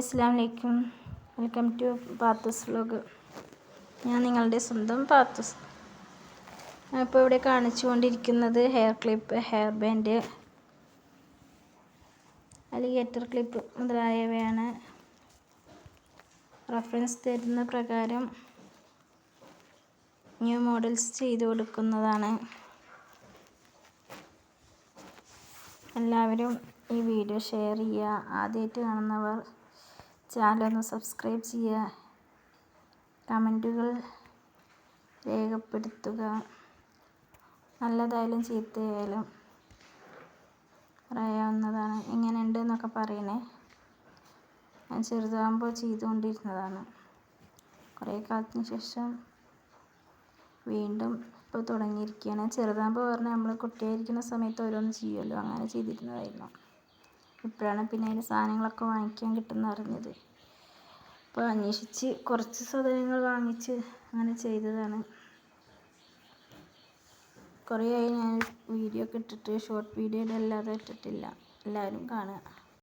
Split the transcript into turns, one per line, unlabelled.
അസ്സാം വലൈക്കും welcome to പാത്തസ് vlog ഞാൻ നിങ്ങളുടെ സ്വന്തം പാത്തൂസ് ഇപ്പോൾ ഇവിടെ കാണിച്ചുകൊണ്ടിരിക്കുന്നത് hair clip hair band alligator clip മുതലായവയാണ്. റഫറൻസ് തരുന്ന പ്രകാരം ന്യൂ മോഡൽസ് ചെയ്തു കൊടുക്കുന്നതാണ്. എല്ലാവരും ഈ വീഡിയോ ഷെയർ ചെയ്യുക. ആദ്യമായിട്ട് കാണുന്നവർ ചാനൽ ഒന്ന് സബ്സ്ക്രൈബ് ചെയ്യുക. കമന്റുകൾ രേഖപ്പെടുത്തുക. നല്ലതായാലും ചീത്തയായാലും പറയാവുന്നതാണ്. എങ്ങനെയുണ്ട് എന്നൊക്കെ പറയണേ. ഞാൻ ചെറുതാകുമ്പോൾ ചെയ്തുകൊണ്ടിരുന്നതാണ്. കുറേ കാലത്തിന് ശേഷം വീണ്ടും ഇപ്പോൾ തുടങ്ങിയിരിക്കുകയാണ്. ചെറുതാകുമ്പോൾ പറഞ്ഞാൽ നമ്മൾ കുട്ടിയായിരിക്കുന്ന സമയത്ത് ഓരോന്ന് ചെയ്യുമല്ലോ. അങ്ങനെ ചെയ്തിരുന്നതായിരുന്നു. ഇപ്പോഴാണ് പിന്നെ അതിന്റെ സാധനങ്ങളൊക്കെ വാങ്ങിക്കാൻ കിട്ടുമെന്ന് അറിഞ്ഞത്. അപ്പോൾ അന്വേഷിച്ച് കുറച്ച് സാധനങ്ങൾ വാങ്ങിച്ച് അങ്ങനെ ചെയ്തതാണ്. കുറേ ആയി ഞാൻ വീഡിയോ ഒക്കെ ഇട്ടിട്ട് ഷോർട്ട് വീഡിയോ അല്ലാതെ ഇട്ടിട്ടില്ല. എല്ലാവരും കാണുക.